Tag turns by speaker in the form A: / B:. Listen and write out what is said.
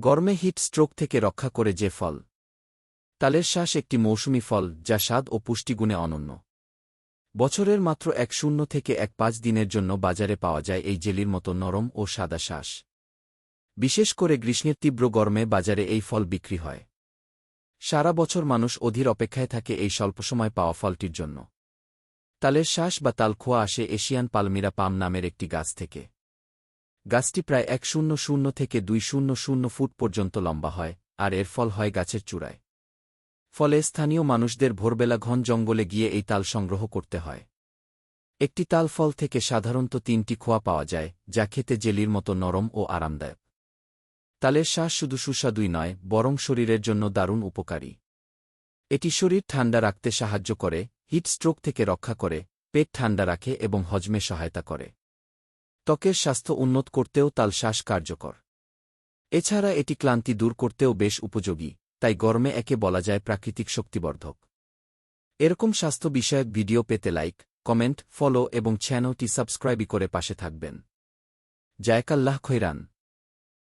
A: গরমে heat stroke থেকে রক্ষা করে যে ফল। তালের শ্বাস একটি মৌসুমি ফল, যা স্বাদ ও পুষ্টিগুণে অনন্য। বছরের মাত্র এক শূন্য থেকে এক পাঁচ দিনের জন্য বাজারে পাওয়া যায় এই জেলির মতো নরম ও সাদা শ্বাস। বিশেষ করে গ্রীষ্মের তীব্র গরমে বাজারে এই ফল বিক্রি হয়। সারা বছর মানুষ অধীর অপেক্ষায় থাকে এই স্বল্প সময় পাওয়া ফলটির জন্য। তালের শ্বাস বা তালখোয়া আসে এশিয়ান পালমিরা পাম নামের একটি গাছ থেকে। গাছটি প্রায় এক শূন্য শূন্য থেকে দুই শূন্য শূন্য ফুট পর্যন্ত লম্বা হয়, আর এর ফল হয় গাছের চূড়ায়। ফলে স্থানীয় মানুষদের ভোরবেলা ঘন জঙ্গলে গিয়ে এই তাল সংগ্রহ করতে হয়। একটি তাল ফল থেকে সাধারণত তিনটি খোয়া পাওয়া যায়, যা খেতে জেলির মতো নরম ও আরামদায়ক। তালের শ্বাস শুধু সুস্বাদুই নয়, বরং শরীরের জন্য দারুণ উপকারী। এটি শরীর ঠান্ডা রাখতে সাহায্য করে, হিট স্ট্রোক থেকে রক্ষা করে, পেট ঠান্ডা রাখে এবং হজমে সহায়তা করে। ত্বকের স্বাস্থ্য উন্নত করতেও তাল শ্বাস কার্যকর। এছাড়া এটি ক্লান্তি দূর করতেও বেশ উপযোগী, তাই গরমে একে বলা যায় প্রাকৃতিক শক্তিবর্ধক। এরকম স্বাস্থ্য বিষয়ক ভিডিও পেতে লাইক, কমেন্ট, ফলো এবং চ্যানেলটি সাবস্ক্রাইবই করে পাশে থাকবেন। জায়কাল্লাহ খৈরান।